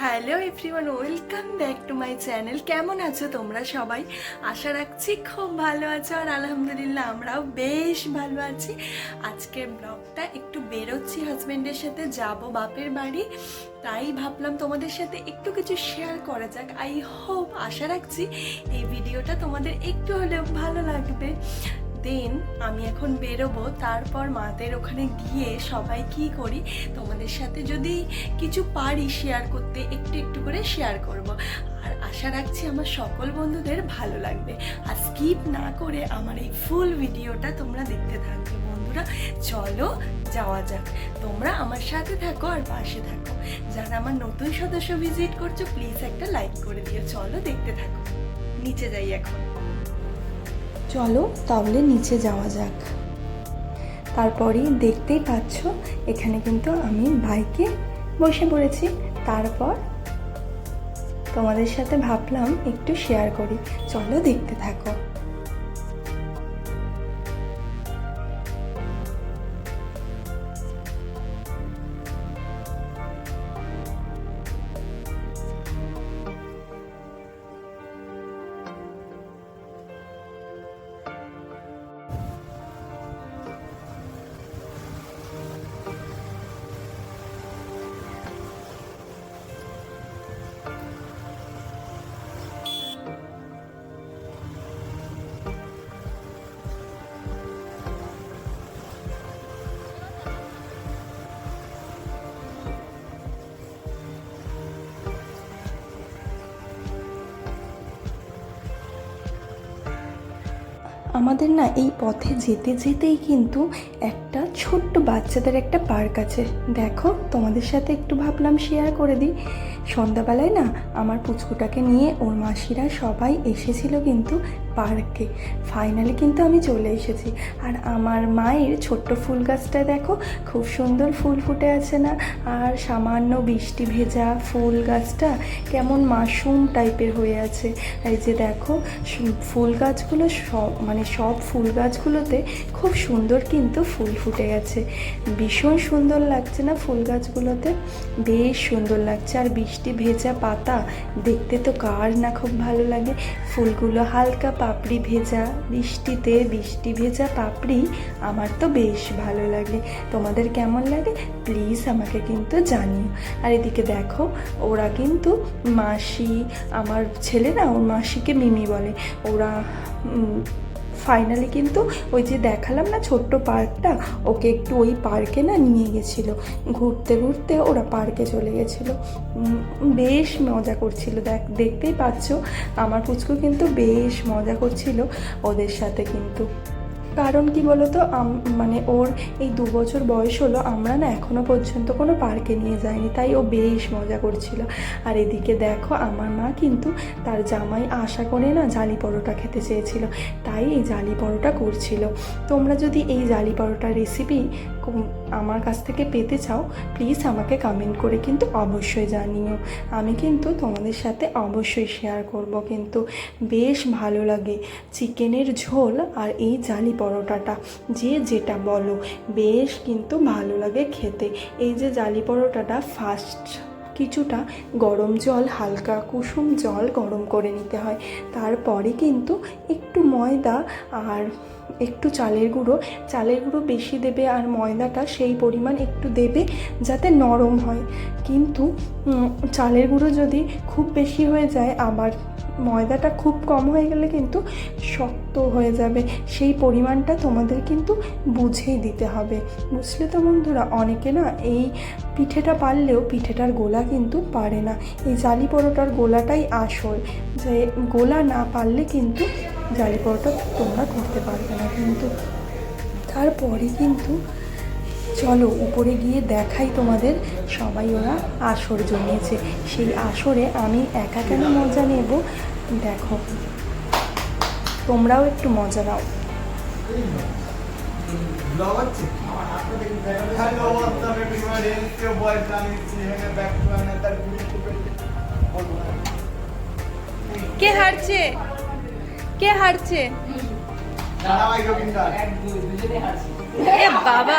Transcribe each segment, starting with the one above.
Hello everyone welcome back to my channel কেমন আছো তোমরা সবাই? আশা রাখছি খুব ভালো আছো আর আলহামদুলিল্লাহ আমরাও বেশ ভালো আছি। আজকের ব্লগটা একটু বেরোচ্ছি হাজব্যান্ডের সাথে, যাব বাপের বাড়ি। তাই ভাবলাম তোমাদের সাথে একটু কিছু শেয়ার করা যাক। আই হোপ আশা রাখছি এই ভিডিওটা তোমাদের একটু হলেও ভালো লাগবে। দেন আমি এখন বেরোবো, তারপর মাদের ওখানে গিয়ে সবাই কি করি তোমাদের সাথে যদি কিছু পারি শেয়ার করতে, একটু একটু করে শেয়ার করব। আর আশা রাখছি আমার সকল বন্ধুদের ভালো লাগবে। আর স্কিপ না করে আমার এই ফুল ভিডিওটা তোমরা দেখতে থাকবে। বন্ধুরা, চলো যাওয়া যাক। তোমরা আমার সাথে থাকো আর পাশে থাকো। যারা আমার নতুন সদস্য ভিজিট করছ প্লিজ একটা লাইক করে দিও। চলো দেখতে থাকো। নিচে যাই এখন। চলো তাহলে নিচে যাওয়া যাক। তারপরেই দেখতেই পাচ্ছ, এখানে কিন্তু আমি বাইকে বসে পড়েছি। তারপর তোমাদের সাথে ভাবলাম একটু শেয়ার করি। চলো দেখতে থাকো। আমাদের না এই পথে যেতে যেতেই কিন্তু একটা ছোট্ট বাচ্চাদের একটা পার্ক আছে। দেখো, তোমাদের সাথে একটু ভাবলাম শেয়ার করে দিই। সন্ধ্যাবেলায় না আমার পুচকুটাকে নিয়ে ওর মাসিরা সবাই এসেছিল কিন্তু পার্কে। ফাইনালি কিন্তু আমি চলে এসেছি। আর আমার মায়ের ছোট্ট ফুল গাছটা দেখো, খুব সুন্দর ফুল ফুটে আছে না? আর সামান্য বৃষ্টি ভেজা ফুল গাছটা কেমন মাশরুম টাইপের হয়ে আছে। এই যে দেখো ফুল গাছগুলো সব মানে সব ফুল গাছগুলোতে খুব সুন্দর কিন্তু ফুল ফুটে গেছে। ভীষণ সুন্দর লাগছে না ফুল গাছগুলোতে? বেশ সুন্দর লাগছে। আর বৃষ্টি ভেজা পাতা দেখতে তো কার না খুব ভালো লাগে। ফুলগুলো হালকা পাপড়ি ভেজা বৃষ্টিতে বৃষ্টি ভেজা পাপড়ি আমার তো বেশ ভালো লাগে। তোমাদের কেমন লাগে? প্লিজ আমাকে কিন্তু জানিও। আর এদিকে দেখো, ওরা কিন্তু মাসি, আমার ছেলে না, ওর মাসিকে মিমি বলে। ওরা ফাইনালি কিন্তু ওই যে দেখালাম না ছোট্ট পার্কটা, ওকে একটু ওই পার্কে না নিয়ে গেছিল। ঘুরতে ঘুরতে ওরা পার্কে চলে গেছিল। বেশ মজা করছিল। দেখ, দেখতেই পাচ্ছ, আমার পুচকু কিন্তু বেশ মজা করছিল। ওদের সাথে কিন্তু কারণ কি বলতো? মানে ওর এই দু বছর বয়স হলো, আমরা না এখনও পর্যন্ত কোনো পার্কে নিয়ে যাইনি, তাই ও বেশ মজা করছিল। আর এদিকে দেখো, আমার মা কিন্তু তার জামাই আশা করে না জালি পরোটা খেতে চেয়েছিল, তাই এই জালি পরোটা করছিল। তোমরা যদি এই জালি পরোটার রেসিপি আমার কাছ থেকে পেতে চাও প্লিজ আমাকে কমেন্ট করে কিন্তু অবশ্যই জানিও। আমি কিন্তু তোমাদের সাথে অবশ্যই শেয়ার করব কিন্তু বেশ ভালো লাগে চিকেনের ঝোল আর এই জালি পরোটাটা। যে যেটা বলো, বেশ কিন্তু ভালো লাগে খেতে। এই যে জালি পরোটাটা ফার্স্ট কিছুটা গরম জল, হালকা কুসুম জল গরম করে নিতে হয়। তারপরে কিন্তু একটু ময়দা আর একটু চালের গুঁড়ো। চালের গুঁড়ো বেশি দেবে আর ময়দাটা সেই পরিমাণ একটু দেবে যাতে নরম হয়। কিন্তু চালের গুঁড়ো যদি খুব বেশি হয়ে যায়, আবার ময়দাটা খুব কম হয়ে গেলে কিন্তু শক্ত হয়ে যাবে। সেই পরিমাণটা তোমাদের কিন্তু বুঝেই দিতে হবে। বুঝলে তো বন্ধুরা, অনেকে না এই পিঠেটা পারলেও পিঠেটার গোলা কিন্তু পারে না। এই জালি পরোটার গোলাটাই আসল। যে গোলা না পারলে কিন্তু জালি পরোটা তোমরা করতে পারবে না কিন্তু। তারপরে কিন্তু চলো উপরে গিয়ে দেখাই তোমাদের। সবাই ওরা আসর জমিয়েছে। সেই আসরে আমি একা কেন মজা নেব? দেখো। তোমরাও একটু মজা নাও। কে হারছে? কে হারছে? এ বাবা।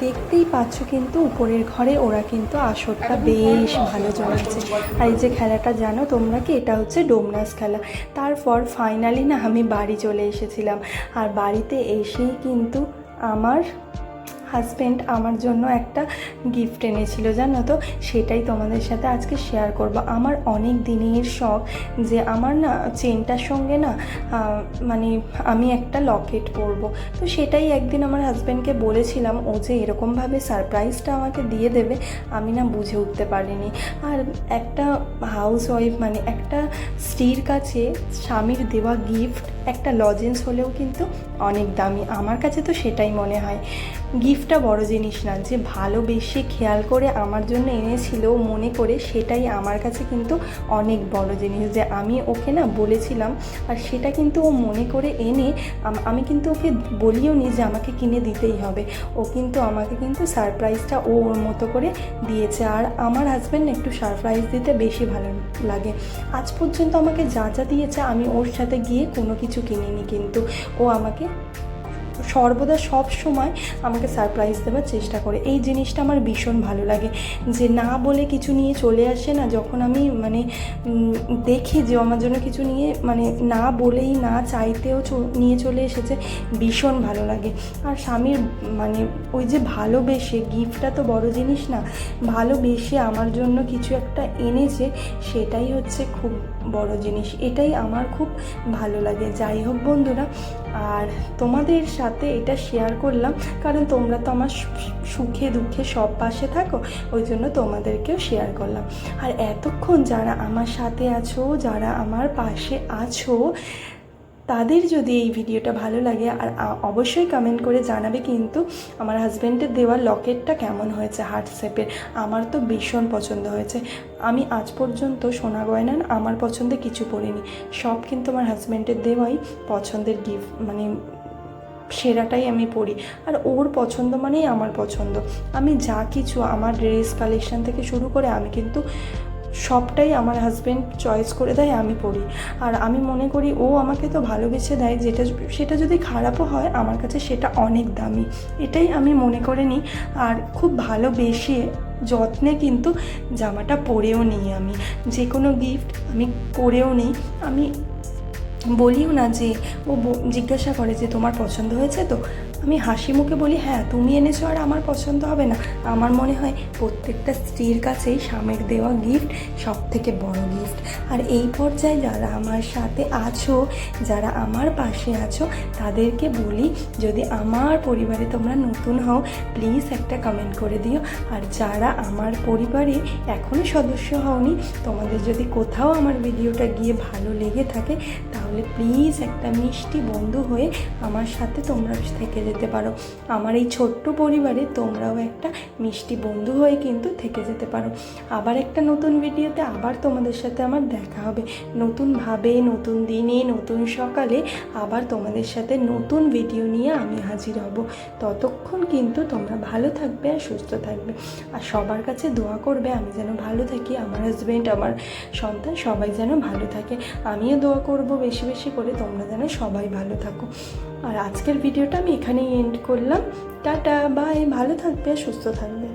দেখতেই পাচ্ছ কিন্তু উপরের ঘরে ওরা কিন্তু আসরটা বেশ ভালো চলছে। আর এই যে খেলাটা জানো তোমরা কি? এটা হচ্ছে ডোমনাস খেলা। তারপর ফাইনালি না আমি বাড়ি চলে এসেছিলাম। আর বাড়িতে এসেই কিন্তু আমার হাজব্যান্ড আমার জন্য একটা গিফট এনেছিল, জানো তো? সেটাই তোমাদের সাথে আজকে শেয়ার করব। আমার অনেক দিনের শখ যে আমার না চেনটার সঙ্গে না মানে আমি একটা লকেট পরবো। তো সেটাই একদিন আমার হাজব্যান্ডকে বলেছিলাম, ও যে এরকমভাবে সারপ্রাইজটা আমাকে দিয়ে দেবে, আমি না বুঝে উঠতে পারিনি। আর একটা হাউস ওয়াইফ মানে একটা স্ত্রীর কাছে স্বামীর দেওয়া গিফট একটা লজেন্স হলেও কিন্তু অনেক দামি। আমার কাছে তো সেটাই মনে হয়। গিফটটা বড় জিনিস না, যে ভালোবেসে খেয়াল করে আমার জন্য এনেছিল মনে করে সেটাই আমার কাছে কিন্তু অনেক বড় জিনিস। যে আমি ওকে না বলেছিলাম, আর সেটা কিন্তু ও মনে করে এনে আমি কিন্তু ওকে বলিও নি যে আমাকে কিনে দিতেই হবে। ও কিন্তু আমাকে কিন্তু সারপ্রাইজটা ও ওর মতো করে দিয়েছে। আর আমার হাজব্যান্ড একটু সারপ্রাইজ দিতে বেশি ভালো লাগে। আজ পর্যন্ত আমাকে যা যা দিয়েছে আমি ওর সাথে গিয়ে কোনো কিছু কিনিনি কিন্তু ও আমাকে সর্বদা সব সময় আমাকে সারপ্রাইজ দেওয়ার চেষ্টা করে। এই জিনিসটা আমার ভীষণ ভালো লাগে। যে না বলে কিছু নিয়ে চলে আসে না, যখন আমি মানে দেখি যে আমার জন্য কিছু নিয়ে মানে না বলেই না চাইতেও নিয়ে চলে এসেছে, ভীষণ ভালো লাগে। আর স্বামীর মানে ওই যে ভালোবেসে গিফটটা তো বড় জিনিস না, ভালোবেসে আমার জন্য কিছু একটা এনেছে, সেটাই হচ্ছে খুব বড় জিনিস। এটাই আমার খুব ভালো লাগে। যাই হোক বন্ধুরা আর তোমাদের সাথে এটা শেয়ার করলাম, কারণ তোমরা তো আমার সুখে দুঃখে সব পাশে থাকো, ওই জন্য তোমাদেরকেও শেয়ার করলাম। আর এতক্ষণ যারা আমার সাথে আছো, যারা আমার পাশে আছো তাদের যদি এই ভিডিওটা ভালো লাগে, আর অবশ্যই কমেন্ট করে জানাবে কিন্তু আমার হাজব্যান্ডের দেওয়া লকেটটা কেমন হয়েছে হার্ট শেপের আমার তো ভীষণ পছন্দ হয়েছে। আমি আজ পর্যন্ত সোনা গয়না আমার পছন্দে কিছু পড়িনি সব কিন্তু আমার হাজব্যান্ডের দেওয়াই পছন্দের গিফট মানে সেরাটাই আমি পড়ি আর ওর পছন্দ মানেই আমার পছন্দ। আমি যা কিছু আমার ড্রেস কালেকশন থেকে শুরু করে আমি কিন্তু সবটাই আমার হাজব্যান্ড চয়েস করে দেয়, আমি পড়ি। আর আমি মনে করি ও আমাকে তো ভালোবেসে দেয়, যেটা সেটা যদি খারাপও হয়, আমার কাছে সেটা অনেক দামি। এটাই আমি মনে করে নিই। আর খুব ভালোবেসে যত্নে কিন্তু জামাটা পরেও নিই আমি। যে কোনো গিফট আমি করেও নিই। আমি বলিও না যে, ও জিজ্ঞাসা করে যে, তোমার পছন্দ হয়েছে তো? আমি হাসি মুখে বলি হ্যাঁ তুমি এনেছো আর আমার পছন্দ হবে না। আমার মনে হয় প্রত্যেকটা স্ত্রীর কাছেই স্বামীর দেওয়া গিফট সব থেকে বড় গিফট আর এই পর্যায়ে যারা আমার সাথে আছো, যারা আমার পাশে আছো, তাদেরকে বলি, যদি আমার পরিবারে তোমরা নতুন হও প্লিজ একটা কমেন্ট করে দিও। আর যারা আমার পরিবারে এখনও সদস্য হওনি, তোমাদের যদি কোথাও আমার ভিডিওটা গিয়ে ভালো লেগে থাকে তাহলে প্লিজ একটা মিষ্টি বন্ধু হয়ে আমার সাথে তোমরা থেকে যেতে পারো। আমার এই ছোট্ট পরিবারে তোমরাও একটা মিষ্টি বন্ধু হয়ে কিন্তু থেকে যেতে পারো। আবার একটা নতুন ভিডিওতে আবার তোমাদের সাথে আমার দেখা হবে। নতুনভাবে নতুন দিনে, নতুন সকালে আবার তোমাদের সাথে নতুন ভিডিও নিয়ে আমি হাজির হব। ততক্ষণ কিন্তু তোমরা ভালো থাকবে আর সুস্থ থাকবে। আর সবার কাছে দোয়া করবে, আমি যেন ভালো থাকি, আমার হাজব্যান্ড আমার সন্তান সবাই যেন ভালো থাকে। আমিও দোয়া করব বেশি। বেশি বেশি করে তোমরা যেন সবাই ভালো থাকো। আর আজকের ভিডিওটা আমি এখানেই এন্ড করলাম। টাটা বাই ভালো থাকবে, সুস্থ থাকবে।